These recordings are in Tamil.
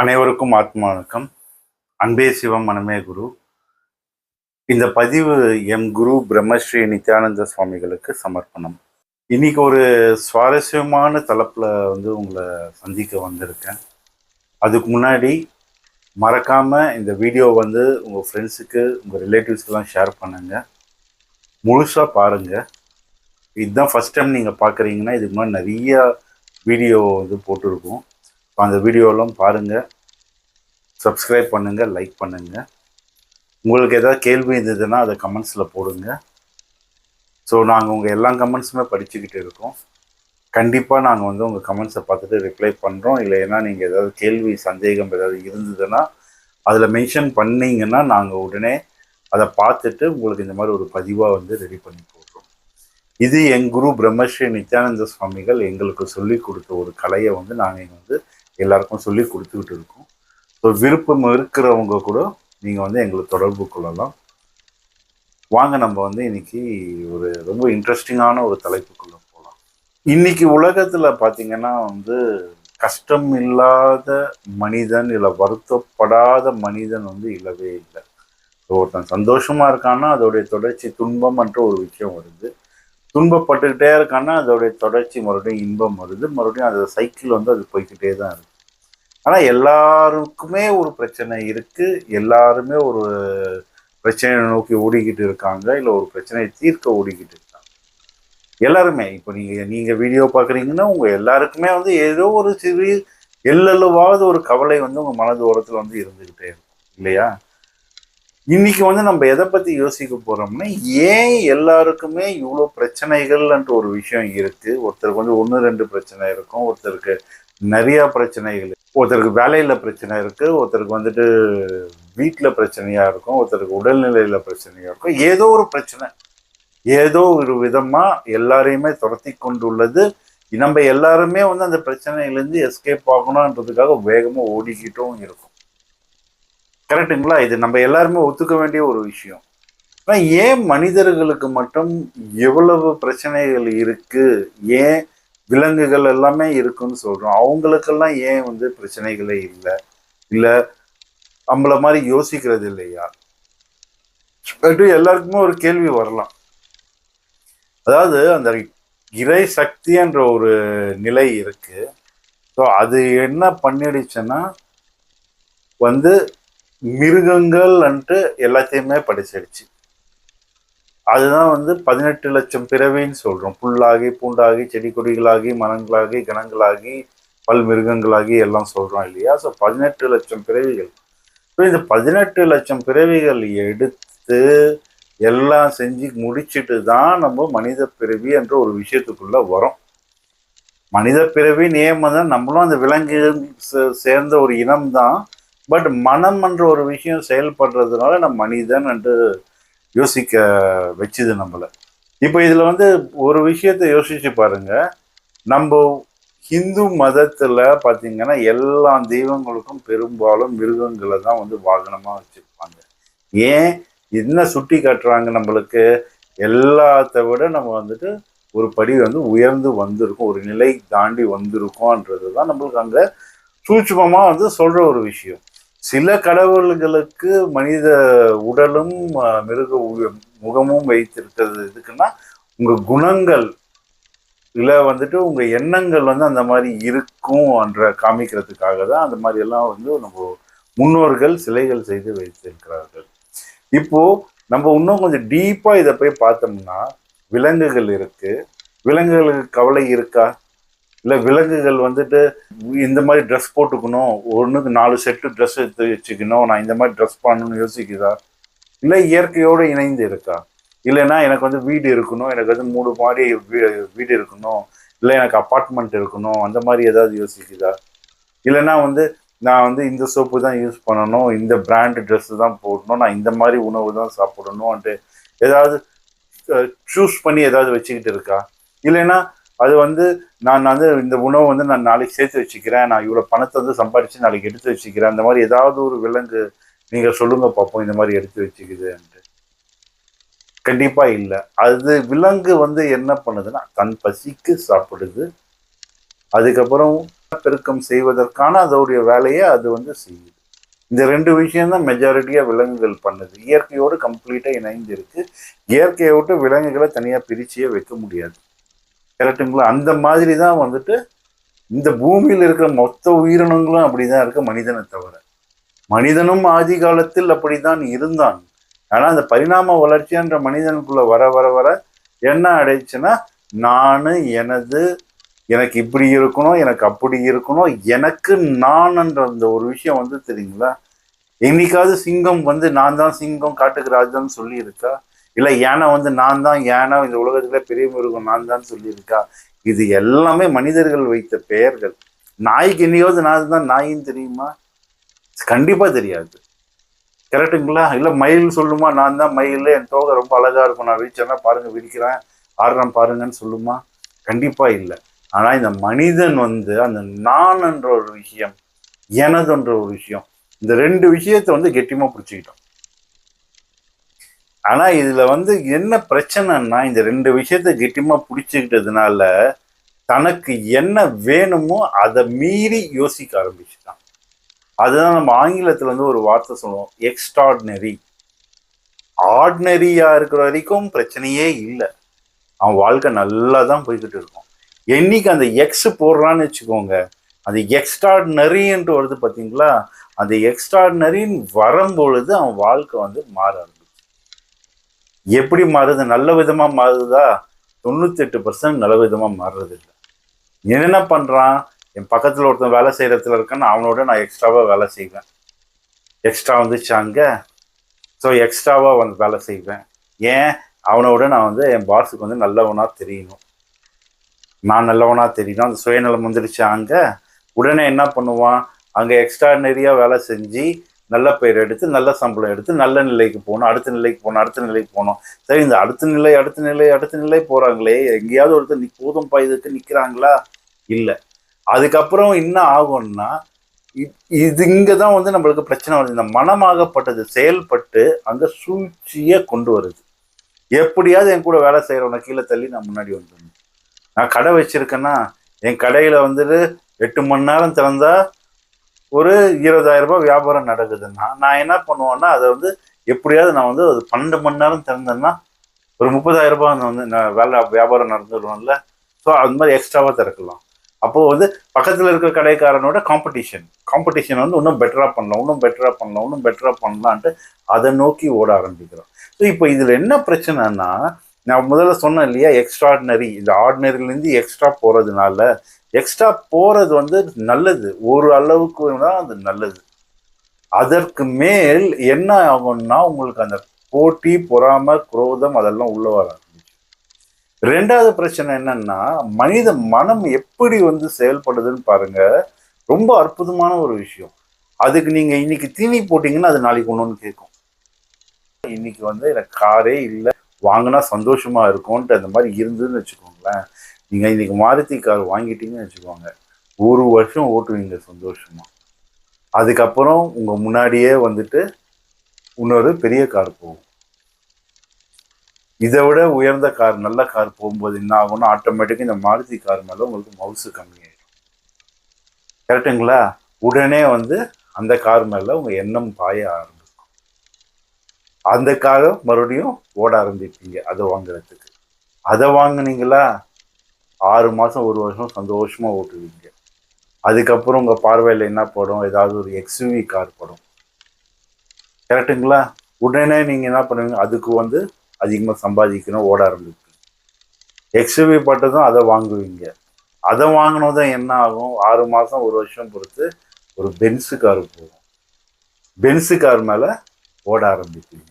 அனைவருக்கும் ஆத்மா வணக்கம். அன்பே சிவம் மனமே குரு. இந்த பதிவு எம் குரு பிரம்மஸ்ரீ நித்யானந்த சுவாமிகளுக்கு சமர்ப்பணம். இன்னைக்கு ஒரு சுவாரஸ்யமான தலைப்பில் வந்து உங்களை சந்திக்க வந்திருக்கேன். அதுக்கு முன்னாடி மறக்காமல் இந்த வீடியோ வந்து உங்கள் ஃப்ரெண்ட்ஸுக்கு உங்கள் ரிலேட்டிவ்ஸ்க்கெல்லாம் ஷேர் பண்ணுங்கள் முழுசாக பாருங்கள் இதுதான் ஃபஸ்ட் டைம் நீங்கள் பார்க்குறீங்கன்னா இதுக்கு முன்னாடி நிறையா வீடியோ வந்து போட்டிருக்கோம். அந்த வீடியோலாம் பாருங்கள் சப்ஸ்கிரைப் பண்ணுங்கள் லைக் பண்ணுங்கள் உங்களுக்கு ஏதாவது கேள்வி இருந்ததுன்னா அதை கமெண்ட்ஸில் போடுங்க. ஸோ நாங்கள் உங்கள் எல்லா கமெண்ட்ஸுமே படிச்சுக்கிட்டு இருக்கோம். கண்டிப்பாக நாங்கள் வந்து உங்கள் கமெண்ட்ஸை பார்த்துட்டு ரிப்ளை பண்ணுறோம் இல்லைன்னா நீங்கள் ஏதாவது கேள்வி சந்தேகம் ஏதாவது இருந்ததுன்னா அதில் மென்ஷன் பண்ணிங்கன்னா நாங்கள் உடனே அதை பார்த்துட்டு உங்களுக்கு இந்த மாதிரி ஒரு பதிவாக வந்து ரெடி பண்ணி போடுறோம். இது எங் குரு பிரம்மஸ்ரீ நித்யானந்த சுவாமிகள் எங்களுக்கு சொல்லி கொடுத்த ஒரு கலையை வந்து நாங்கள் வந்து எல்லாருக்கும் சொல்லி கொடுத்துக்கிட்டு இருக்கோம். ஸோ விருப்பம் இருக்கிறவங்க கூட நீங்கள் வந்து எங்களை தொடர்பு கொள்ளலாம். வாங்க நம்ம வந்து இன்னைக்கு ஒரு ரொம்ப இன்ட்ரெஸ்டிங்கான ஒரு தலைப்புக்குள்ள போகலாம் இன்னைக்கு உலகத்தில் பார்த்தீங்கன்னா வந்து கஷ்டம் இல்லாத மனிதன் இல்லை வருத்தப்படாத மனிதன் வந்து இல்லவே இல்லை. ஒருத்தன் சந்தோஷமா இருக்கான்னா அதோடைய தொடர்ச்சி துன்பம் என்ற ஒரு விஷயம் வருது. துன்பப்பட்டுக்கிட்டே இருக்கான்னா அதோடைய தொடர்ச்சி மறுபடியும் இன்பம் வருது. மறுபடியும் அது சைக்கிள் வந்து அது போய்க்கிட்டே தான் இருக்கு. ஆனால் எல்லாருக்குமே ஒரு பிரச்சனை இருக்குது எல்லாருமே ஒரு பிரச்சனையை நோக்கி ஓடிக்கிட்டு இருக்காங்க. இல்லை ஒரு பிரச்சனையை தீர்க்க ஓடிக்கிட்டு இருக்காங்க. எல்லாருமே இப்போ நீங்கள் நீங்கள் வீடியோ பார்க்குறீங்கன்னா உங்கள் எல்லாருக்குமே வந்து ஏதோ ஒரு சிறு எல்லளவாவது ஒரு கவலை வந்து உங்கள் மனது ஓரத்தில் வந்து இருந்துக்கிட்டே இருக்கும். இல்லையா? இன்னைக்கு வந்து நம்ம எதை பற்றி யோசிக்க போகிறோம்னா ஏன் எல்லாருக்குமே இவ்வளோ பிரச்சனைகள்ன்ற ஒரு விஷயம் இருக்குது ஒருத்தருக்கு வந்து ஒன்று ரெண்டு பிரச்சனை இருக்கும். ஒருத்தருக்கு நிறையா பிரச்சனைகள் ஒருத்தருக்கு வேலையில் பிரச்சனை இருக்குது ஒருத்தருக்கு வந்துட்டு வீட்டில் பிரச்சனையாக இருக்கும் ஒருத்தருக்கு உடல்நிலையில் பிரச்சனையாக இருக்கும். ஏதோ ஒரு பிரச்சனை. ஏதோ ஒரு விதமாக எல்லாரையுமே துரத்தி கொண்டுள்ளது. நம்ம எல்லாருமே வந்து அந்த பிரச்சனையிலேருந்து எஸ்கேப் ஆகணுன்றதுக்காக வேகமாக ஓடிக்கிட்டும் இருக்கும். கரெக்டுங்களா இது நம்ம எல்லாருமே ஒத்துக்க வேண்டிய ஒரு விஷயம். ஆனால் ஏன் மனிதர்களுக்கு மட்டும் எவ்வளவு பிரச்சனைகள் இருக்குது ஏன் விலங்குகள் எல்லாமே இருக்குன்னு சொல்கிறோம் அவங்களுக்கெல்லாம் ஏன் வந்து பிரச்சனைகளே இல்லை? இல்லை நம்மள மாதிரி யோசிக்கிறது இல்லையா? அது எல்லாருக்குமே ஒரு கேள்வி வரலாம். அதாவது அந்த இறை சக்தின்ற ஒரு நிலை இருக்கு. ஸோ அது என்ன பண்ணிடுச்சுன்னா வந்து மிருகங்கள்ன்ட்டு எல்லாத்தையுமே படிச்சிடுச்சு. அதுதான் வந்து பதினெட்டு லட்சம் பிறவின்னு சொல்கிறோம் புல்லாகி பூண்டாகி செடி கொடிகளாகி மரங்களாகி கணங்களாகி பல் மிருகங்களாகி எல்லாம் சொல்கிறோம் இல்லையா? ஸோ பதினெட்டு லட்சம் பிறவிகள். ஸோ இந்த பதினெட்டு லட்சம் பிறவிகள் எடுத்து எல்லாம் செஞ்சு முடிச்சுட்டு தான் நம்ம மனித பிறவி என்ற ஒரு விஷயத்துக்குள்ளே வரோம். மனித பிறவி நியமம் தான் நம்மளும் அந்த விலங்கு சே- சேர்ந்த ஒரு இனம் தான் பட் மனம் என்ற ஒரு விஷயம் செயல்படுறதுனால நம்ம மனிதன் என்று யோசிக்க வச்சுது நம்மளை. இப்போ இதில் வந்து ஒரு விஷயத்தை யோசிச்சு பாருங்க. நம்ம ஹிந்து மதத்தில் பார்த்தீங்கன்னா எல்லா தெய்வங்களுக்கும் பெரும்பாலும் மிருகங்களை தான் வந்து வாகனமாக வச்சுருப்பாங்க. ஏன்? என்ன சுட்டி காட்டுறாங்க நம்மளுக்கு? எல்லாத்த விட நம்ம வந்துட்டு ஒரு படி வந்து உயர்ந்து வந்திருக்கும் ஒரு நிலை தாண்டி வந்திருக்கோன்றது தான் நம்மளுக்கு அங்கே சூட்சமாக வந்து சொல்கிற ஒரு விஷயம். சில கடவுள்களுக்கு மனித உடலும் மிருக முகமும் வைத்திருக்கிறது. இதுக்குன்னா உங்க குணங்கள் இல்லை வந்துட்டு உங்கள் எண்ணங்கள் வந்து அந்த மாதிரி இருக்கும் என்ற காமிக்கிறதுக்காக தான் அந்த மாதிரி எல்லாம் வந்து நம்ம முன்னோர்கள் சிலைகள் செய்து வைத்திருக்கிறார்கள். இப்போது நம்ம இன்னும் கொஞ்சம் டீப்பாக இதை போய் பார்த்தோம்னா விலங்குகள் இருக்குது விலங்குகளுக்கு கவலை இருக்கா? இல்லை விலங்குகள் வந்துட்டு இந்த மாதிரி ட்ரெஸ் போட்டுக்கணும். ஒன்றுக்கு நாலு செட்டு ட்ரெஸ் எடுத்து வச்சுக்கணும். நான் இந்த மாதிரி ட்ரெஸ் பண்ணணும்னு யோசிக்குதா? இல்லை இயற்கையோடு இணைந்து இருக்கா? இல்லைன்னா எனக்கு வந்து வீடு இருக்கணும். எனக்கு வந்து மூணு மாடி வீ- வீடு இருக்கணும். இல்லை எனக்கு அப்பார்ட்மெண்ட் இருக்கணும். அந்த மாதிரி ஏதாவது யோசிக்குதா? இல்லைன்னா வந்து நான் வந்து இந்த சோப்பு தான் யூஸ் பண்ணணும். இந்த பிராண்டு ட்ரெஸ்ஸு தான் போடணும். நான் இந்த மாதிரி உணவு தான் சாப்பிடணும்ன்ட்டு ஏதாவது சூஸ் பண்ணி ஏதாவது வச்சுக்கிட்டு இருக்கா? இல்லைன்னா அது வந்து நான் வந்து இந்த உணவை வந்து நான் நாளைக்கு சேர்த்து வச்சுக்கிறேன். நான் இவ்வளோ பணத்தை வந்து சம்பாரித்து நாளைக்கு எடுத்து வச்சுக்கிறேன். அந்த மாதிரி ஏதாவது ஒரு விலங்கு நீங்கள் சொல்லுங்க பார்ப்போம் இந்த மாதிரி எடுத்து வச்சுக்குதுன்ட்டு. கண்டிப்பாக இல்லை. அது விலங்கு வந்து என்ன பண்ணுதுன்னா தன் பசிக்கு சாப்பிடுது. அதுக்கப்புறம் பெருக்கம் செய்வதற்கான அதோடைய வேலையை அது வந்து செய்யுது. இந்த ரெண்டு விஷயம் தான் மெஜாரிட்டியாக விலங்குகள் பண்ணுது. இயற்கையோடு கம்ப்ளீட்டாக இணைந்து இருக்குது இயற்கையை விட்டு விலங்குகளை தனியாக பிரிச்சியே வைக்க முடியாது. கரெக்டுங்களா அந்த மாதிரி தான் வந்துட்டு இந்த பூமியில் இருக்கிற மொத்த உயிரினங்களும் அப்படி தான் இருக்கு மனிதனை தவிர. மனிதனும் ஆதி காலத்தில் அப்படித்தான் இருந்தான் ஆனால் அந்த பரிணாம வளர்ச்சின்ற மனிதனுக்குள்ள வர வர வர என்ன அடைச்சுன்னா நான் எனது எனக்கு இப்படி இருக்கணும் எனக்கு அப்படி இருக்கணும் எனக்கு நான்ன்ற அந்த ஒரு விஷயம் வந்து தெரியுங்களா? என்னைக்காவது சிங்கம் வந்து நான் தான் சிங்கம் காட்டுக்கு ராஜான்னு சொல்லியிருக்கா? இல்லை யானை வந்து நான் தான் யானை இந்த உலகத்துல பெரிய மிருகம் நான் தான் சொல்லியிருக்கா. இது எல்லாமே மனிதர்கள் வைத்த பெயர்கள். நாய்க்கு என்னையாவது நான் தான் நாயின்னு தெரியுமா? கண்டிப்பாக தெரியாது. கரெக்டுங்களா இல்லை மயில் சொல்லுமா? நான் தான் மயில். என் தோகை ரொம்ப அழகா இருக்கும். நான் விரிச்சேன்னா பாருங்க விரிக்கிறேன் ஆடுறேன் பாருங்கன்னு சொல்லுமா? கண்டிப்பாக இல்லை. ஆனால் இந்த மனிதன் வந்து அந்த நான் என்ற ஒரு விஷயம் எனதுன்ற ஒரு விஷயம் இந்த ரெண்டு விஷயத்தை வந்து கெட்டியமாக பிடிச்சிக்கிட்டோம் ஆனால் இதில் வந்து என்ன பிரச்சனைன்னா இந்த ரெண்டு விஷயத்த கெட்டியமாக பிடிச்சிக்கிட்டதுனால தனக்கு என்ன வேணுமோ அதை மீறி யோசிக்க ஆரம்பிச்சுட்டான். அதுதான் நம்ம ஆங்கிலத்தில் வந்து ஒரு வார்த்தை சொல்லுவோம் எக்ஸ்ட்ராடினரி ஆர்டினரியாக இருக்கிற வரைக்கும் பிரச்சனையே இல்லை. அவன் வாழ்க்கை நல்லா தான் போய்கிட்டு இருக்கும். என்னைக்கு அந்த எக்ஸ் போடுறான்னு வச்சுக்கோங்க அந்த எக்ஸ்ட்ராடினரின்ட்டு வருது பார்த்தீங்களா அந்த எக்ஸ்ட்ராடினரின்னு வரும்பொழுது அவன் வாழ்க்கை வந்து மாற எப்படி மாறுது? நல்ல விதமாக மாறுதா? தொண்ணூத்தெட்டு பர்சன்ட் நல்ல விதமாக மாறுறது இல்லை என்ன பண்ணுறான் என் பக்கத்தில் ஒருத்தன் வேலை செய்யற இடத்துல இருக்கான்னு அவனோட நான் எக்ஸ்ட்ராவாக வேலை செய்வேன். எக்ஸ்ட்ரா வந்துச்சு அங்கே? ஸோ எக்ஸ்ட்ராவாக வந்து வேலை செய்வேன். ஏன்? அவனோட நான் வந்து என் பாஸுக்கு வந்து நல்லவனாக தெரியணும். நான் நல்லவனாக தெரியணும். அந்த சுயநலம் வந்துடுச்சு அங்கே? உடனே என்ன பண்ணுவான்? அங்கே எக்ஸ்ட்ரா நிறையா வேலை செஞ்சு நல்ல பெயர் எடுத்து நல்ல சம்பளம் எடுத்து நல்ல நிலைக்கு போகணும் அடுத்த நிலைக்கு போகணும் அடுத்த நிலைக்கு போகணும். சரி இந்த அடுத்த நிலை அடுத்த நிலை அடுத்த நிலை போகிறாங்களே எங்கேயாவது ஒருத்தர் நி- போதும் இதுக்கு நிற்கிறாங்களா இல்லை. அதுக்கப்புறம் என்ன ஆகும்னா இ- இது இங்கே தான் வந்து நம்மளுக்கு பிரச்சனை வருது. இந்த மனமாகப்பட்டது செயல்பட்டு அந்த சூழ்ச்சியை கொண்டு வருது. எப்படியாவது என் கூட வேலை செய்கிறவனை கீழே தள்ளி நான் முன்னாடி வந்துடணும். நான் கடை வச்சுருக்கேன்னா என் கடையில் வந்துட்டு எட்டு மணி நேரம் திறந்தால் ஒரு இருபதாயிரம் ரூபாய் வியாபாரம் நடக்குதுன்னா நான் என்ன பண்ணுவேன்னா அதை வந்து எப்படியாவது நான் வந்து அது பன்னெண்டு மணி நேரம் திறந்தேன்னா ஒரு முப்பதாயிரம் ரூபாய் வந்து நான் வேலை வியாபாரம் நடந்துடுவோம்ல ஸோ அது மாதிரி எக்ஸ்ட்ராவாக திறக்கலாம். அப்போது வந்து பக்கத்தில் இருக்கிற கடைக்காரனோட காம்படிஷன் காம்படிஷன் வந்து இன்னும் பெட்டராக பண்ணலாம் இன்னும் பெட்டராக பண்ணலாம் இன்னும் பெட்டராக பண்ணலான்ட்டு அதை நோக்கி ஓட ஆரம்பிக்கிறோம். ஸோ இப்போ இதில் என்ன பிரச்சனைனா நான் முதல்ல சொன்னேன் இல்லையா எக்ஸ்ட்ராடினரி இந்த ஆர்டினரிலேருந்து எக்ஸ்ட்ரா போகிறதுனால எக்ஸ்ட்ரா போகிறது வந்து நல்லது. ஒரு அளவுக்கு தான் அது நல்லது. அதற்கு மேல் என்ன ஆகும்னா உங்களுக்கு அந்த போட்டி பொறாமை குரோதம் அதெல்லாம் உள்ள வர ரெண்டாவது பிரச்சனை என்னன்னா மனித மனம் எப்படி வந்து செயல்படுதுன்னு பாருங்க. ரொம்ப அற்புதமான ஒரு விஷயம். அதுக்கு நீங்க இன்னைக்கு தீனி போட்டீங்கன்னா அது நாளைக்கு ஒன்று கேட்கும். இன்னைக்கு வந்து எனக்கு காரே இல்லை. வாங்கினா சந்தோஷமாக இருக்கும்ன்ட்டு அந்த மாதிரி இருந்ததுன்னு வச்சுக்கோங்களேன். நீங்கள் இன்னைக்கு மாருதி கார் வாங்கிட்டீங்கன்னு வச்சுக்கோங்க. ஒரு வருஷம் ஓட்டுவீங்க சந்தோஷமாக அதுக்கப்புறம் உங்கள் முன்னாடியே வந்துட்டு இன்னொரு பெரிய கார் போகும். இதை விட உயர்ந்த கார் நல்ல கார் போகும்போது என்ன ஆகும்னா ஆட்டோமேட்டிக்காக இந்த மாருதி கார் மேலே உங்களுக்கு மவுசு கம்மியாயிடும். கரெக்டுங்களா உடனே வந்து அந்த கார் மேலே உங்கள் எண்ணம் பாய ஆரம்பிக்கும். அந்த காரை மறுபடியும் ஓட ஆரம்பிப்பீங்க அதை வாங்குறதுக்கு. அதை வாங்குனீங்களா? ஆறு மாதம் ஒரு வருஷம் சந்தோஷமாக ஓட்டுவீங்க. அதுக்கப்புறம் உங்கள் பார்வையில் என்ன படும்? ஏதாவது ஒரு எக்ஸ்யூவி கார் படும். கரெக்டுங்களா உடனே நீங்கள் என்ன பண்ணுவீங்க? அதுக்கு வந்து அதிகமாக சம்பாதிக்கணும் ஓட ஆரம்பிப்பீங்க. எக்ஸ்யூவி பட்டதும் அதை வாங்குவீங்க. அதை வாங்கினதும் என்ன ஆகும்? ஆறு மாதம் ஒரு வருஷம் பொறுத்து ஒரு பென்ஸு கார் போகும். பென்ஸு கார் மேலே ஓட ஆரம்பிப்பீங்க.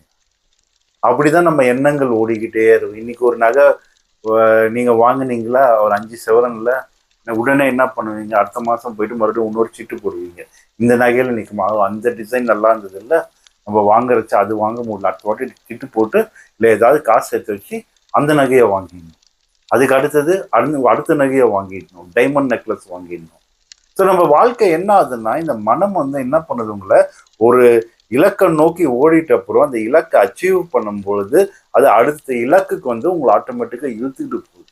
அப்படிதான் நம்ம எண்ணங்கள் ஓடிக்கிட்டே இருக்கும். இன்னைக்கு ஒரு நகை நீங்கள் நீங்க ஒரு அஞ்சு செவரன்ல உடனே என்ன பண்ணுவீங்க? அடுத்த மாதம் போயிட்டு மறுபடியும் இன்னொரு சீட்டு போடுவீங்க. இந்த நகையில் நிற்குமா அந்த டிசைன் நல்லா இருந்தது இல்லை நம்ம வாங்குறச்சு அது வாங்க முடியல. அடுத்த வாட்டி சீட்டு போட்டு இல்லை ஏதாவது காசு சேர்த்து வச்சு அந்த நகையை வாங்கிடணும். அதுக்கு அடுத்தது அடுத்த அடுத்த நகையை வாங்கிடணும். டைமண்ட் நெக்லஸ் வாங்கிடணும். ஸோ நம்ம வாழ்க்கை என்ன ஆகுதுன்னா இந்த மனம் வந்து என்ன பண்ணுது உங்களை? ஒரு இலக்கை நோக்கி ஓடிட்ட அப்புறம் அந்த இலக்கை அச்சீவ் பண்ணும் பொழுது அது அடுத்த இலக்குக்கு வந்து உங்களை ஆட்டோமேட்டிக்காக இழுத்துக்கிட்டு போகுது.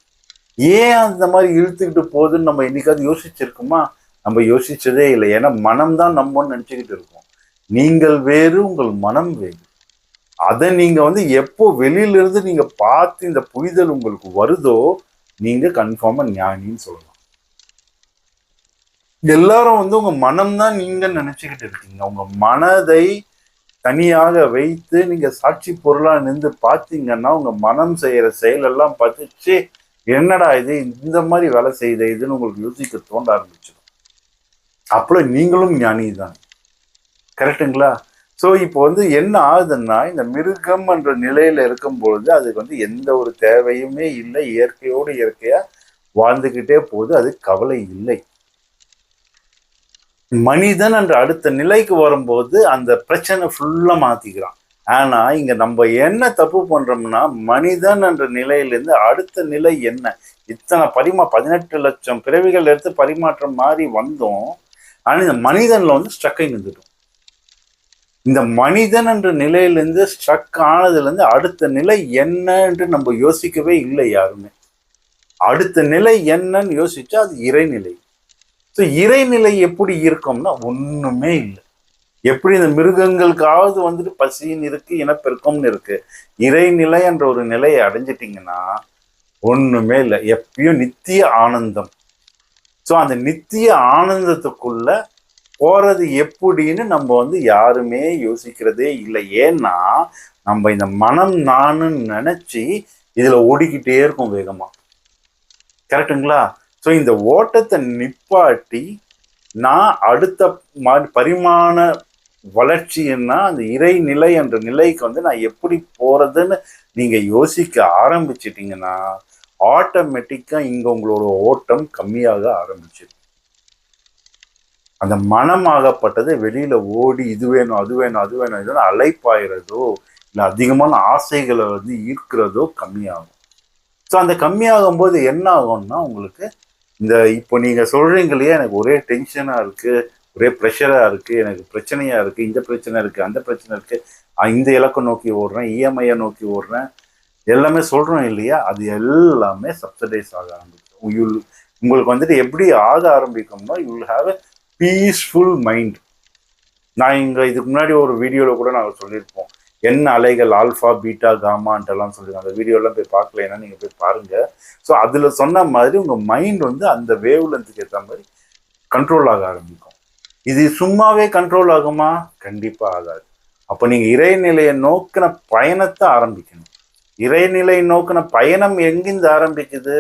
ஏன் அந்த மாதிரி இழுத்துக்கிட்டு போகுதுன்னு நம்ம என்னைக்காவது யோசிச்சிருக்குமா? நம்ம யோசிச்சதே இல்லை. ஏன்னா மனம் தான் நம்மன்னு நினச்சிக்கிட்டு இருக்கோம். நீங்கள் வேறு உங்கள் மனம் வேறு. அதை நீங்க வந்து எப்போ வெளியில இருந்து நீங்க பார்த்து இந்த புரிதல் உங்களுக்கு வருதோ நீங்கள் கன்ஃபார்மா ஞானின்னு சொல்லலாம். எல்லாரும் வந்து உங்க மனம் தான் நீங்க இருக்கீங்க. உங்க மனதை தனியாக வைத்து நீங்க சாட்சி பொருளா நின்று பார்த்தீங்கன்னா உங்க மனம் செய்யற செயலெல்லாம் பார்த்துச்சு என்னடா இது? இந்த மாதிரி வேலை செய்த இதுன்னு உங்களுக்கு யோசிக்க தோண்ட ஆரம்பிச்சிடும். அப்போ நீங்களும் ஞானி தான் கரெக்டுங்களா ஸோ இப்போ வந்து என்ன ஆகுதுன்னா இந்த மிருகம் என்ற நிலையில இருக்கும் பொழுது அதுக்கு வந்து எந்த ஒரு தேவையுமே இல்லை. இயற்கையோடு இயற்கையா வாழ்ந்துக்கிட்டே போகுது. அது கவலை இல்லை. மனிதன் என்ற அடுத்த நிலைக்கு வரும்போது அந்த பிரச்சனை ஃபுல்லா மாத்திக்கிறான். ஆனா இங்க நம்ம என்ன தப்பு பண்றோம்னா மனிதன் என்ற நிலையிலிருந்து அடுத்த நிலை என்ன? இத்தனை பரிமா பதினெட்டு லட்சம் பிறவிகள் எடுத்து பரிமாற்றம் மாறி வந்தோம். ஆனா இந்த மனிதன்ல வந்து ஸ்ட்ரக்கை நின்றுட்டோம் இந்த மனிதன் என்ற நிலையிலேருந்து ஸ்ட்ரக் ஆனதுலேருந்து அடுத்த நிலை என்ன என்று நம்ம யோசிக்கவே இல்லை யாருமே. அடுத்த நிலை என்னன்னு யோசிச்சா அது இறைநிலை. ஸோ இறைநிலை எப்படி இருக்கும்னா ஒன்றுமே இல்லை. எப்படி இந்த மிருகங்களுக்காவது வந்துட்டு பசின்னு இருக்கு இனப்பெருக்கம்னு இருக்கு இறைநிலை என்ற ஒரு நிலையை அடைஞ்சிட்டிங்கன்னா ஒன்றுமே இல்லை. எப்பயும் நித்திய ஆனந்தம். ஸோ அந்த நித்திய ஆனந்தத்துக்குள்ள போகிறது எப்படின்னு நம்ம வந்து யாருமே யோசிக்கிறதே இல்லை. ஏன்னா நம்ம இந்த மனம் நானுன்னு நினச்சி இதில் ஓடிக்கிட்டே இருக்கும் வேகமாக கரெக்டுங்களா ஸோ இந்த ஓட்டத்தை நிப்பாட்டி நான் அடுத்த மா- பரிமாண வளர்ச்சின்னா அந்த இறைநிலை என்ற நிலைக்கு வந்து நான் எப்படி போகிறதுன்னு நீங்கள் யோசிக்க ஆரம்பிச்சிட்டிங்கன்னா ஆட்டோமேட்டிக்காக இங்கே உங்களோட ஓட்டம் கம்மியாக ஆரம்பிச்சிடும். அந்த மனமாகப்பட்டது வெளியில் ஓடி இது வேணும் அது வேணும் அது வேணும் இதுன்னு அலைப்பாயிறதோ இல்லை அதிகமான ஆசைகளை வந்து ஈர்க்கிறதோ கம்மியாகும். ஸோ அந்த கம்மியாகும் போது என்ன ஆகும்னா உங்களுக்கு இந்த இப்போ நீங்கள் சொல்கிறீங்க இல்லையா எனக்கு ஒரே டென்ஷனாக இருக்குது ஒரே ப்ரெஷராக இருக்குது எனக்கு பிரச்சனையாக இருக்குது இந்த பிரச்சனை இருக்குது அந்த பிரச்சனை இருக்குது இந்த இலக்கம் நோக்கி ஓடுறேன் இஎம்ஐயை நோக்கி ஓடுறேன். எல்லாமே சொல்கிறோம் இல்லையா? அது எல்லாமே சப்சடைஸ் ஆக ஆரம்பிக்கும் யூ உங்களுக்கு வந்துட்டு எப்படி ஆக ஆரம்பிக்கும்னா you'll have a peaceful mind நான் இங்கே இதுக்கு முன்னாடி ஒரு வீடியோவில் கூட நாங்கள் சொல்லியிருப்போம். என்ன அலைகள் ஆல்ஃபா பீட்டா காமான்ட்டெல்லாம் சொல்லியிருக்காங்க அந்த வீடியோலாம் போய் பார்க்கலைன்னா நீங்கள் போய் பாருங்கள் ஸோ அதில் சொன்ன மாதிரி உங்கள் மைண்ட் வந்து அந்த வேவ் லென்த்துக்கு ஏற்ற மாதிரி கண்ட்ரோல் ஆக ஆரம்பிக்கும். இது சும்மாவே கண்ட்ரோல் ஆகுமா? கண்டிப்பாக ஆகாது. அப்போ நீங்கள் இறைநிலையை நோக்கின பயணத்தை ஆரம்பிக்கணும். இறைநிலை நோக்கின பயணம் எங்கிருந்து ஆரம்பிக்குது?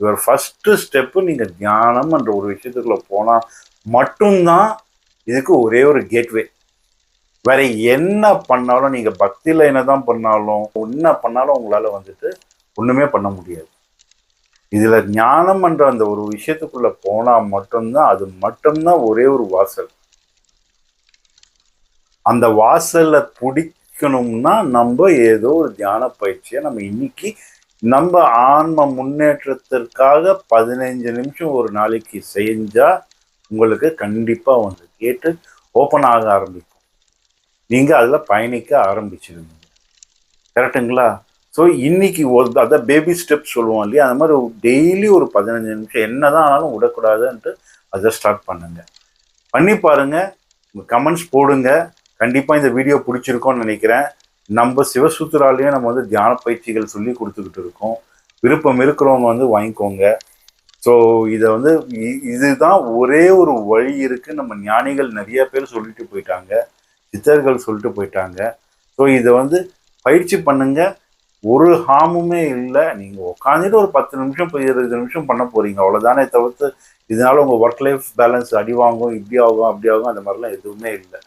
யுவர் ஃபஸ்ட்டு ஸ்டெப்பு நீங்கள் தியானம் என்ற ஒரு விஷயத்துக்குள்ளே போனால் மட்டும்தான் இதுக்கு ஒரே ஒரு கேட்வே வேற என்ன பண்ணாலும் நீங்க பக்தியில என்னதான் பண்ணாலும் என்ன பண்ணாலும் உங்களால வந்துட்டு ஒண்ணுமே பண்ண முடியாது. இதுல ஞானம் என்ற அந்த ஒரு விஷயத்துக்குள்ள போனா மட்டும்தான் அது மட்டும்தான் ஒரே ஒரு வாசல். அந்த வாசல்ல பிடிக்கணும்னா நம்ம ஏதோ ஒரு தியான பயிற்சியை நம்ம இன்னைக்கு நம்ம ஆன்ம முன்னேற்றத்திற்காக பதினைஞ்சு நிமிஷம் ஒரு நாளைக்கு செஞ்சா உங்களுக்கு கண்டிப்பா வந்து கேட்டு ஓப்பன் ஆக ஆரம்பிக்கும். நீங்கள் அதில் பயணிக்க ஆரம்பிச்சிருவீங்க கரெக்டுங்களா ஸோ இன்னைக்கு ஒரு அதான் பேபி ஸ்டெப் சொல்லுவோம் இல்லையா? அந்த மாதிரி டெய்லி ஒரு பதினஞ்சு நிமிஷம் என்னதான் ஆனாலும் விடக்கூடாதுன்ட்டு அதை ஸ்டார்ட் பண்ணுங்க. பண்ணி பாருங்கள் கமெண்ட்ஸ் போடுங்க. கண்டிப்பாக இந்த வீடியோ பிடிச்சிருக்கோன்னு நினைக்கிறேன். நம்ம சிவசூத்திராலையும் நம்ம வந்து தியான பயிற்சிகள் சொல்லி கொடுத்துக்கிட்டு இருக்கோம். விருப்பம் இருக்கிறவங்க வந்து வாங்கிக்கோங்க. ஸோ இதை வந்து இதுதான் ஒரே ஒரு வழி இருக்குது நம்ம ஞானிகள் நிறைய பேர் சொல்லிட்டு போயிட்டாங்க. சித்தர்கள் சொல்லிட்டு போயிட்டாங்க. ஸோ இதை வந்து பயிற்சி பண்ணுங்க. ஒரு ஹாமுமே இல்லை. நீங்கள் உட்காந்துட்டு ஒரு பத்து நிமிஷம் போய் இருபது நிமிஷம் பண்ண போகிறீங்க அவ்வளோதானே தவிர்த்து இதனால் உங்கள் ஒர்க் லைஃப் பேலன்ஸ் அடி வாங்கும் இப்படி ஆகும் அப்படி ஆகும் அந்த மாதிரிலாம் எதுவுமே இல்லை.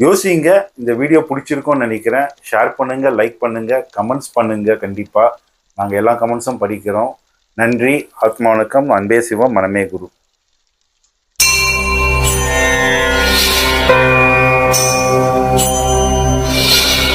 யோசிங்க. இந்த வீடியோ பிடிச்சிருக்கும்னு நினைக்கிறேன். ஷேர் பண்ணுங்கள் லைக் பண்ணுங்கள் கமெண்ட்ஸ் பண்ணுங்கள் கண்டிப்பாக நாங்கள் எல்லா கமெண்ட்ஸும் படிக்கிறோம். நன்றி. ஆத்மா வணக்கம். அன்பே சிவம். மனமே குரு.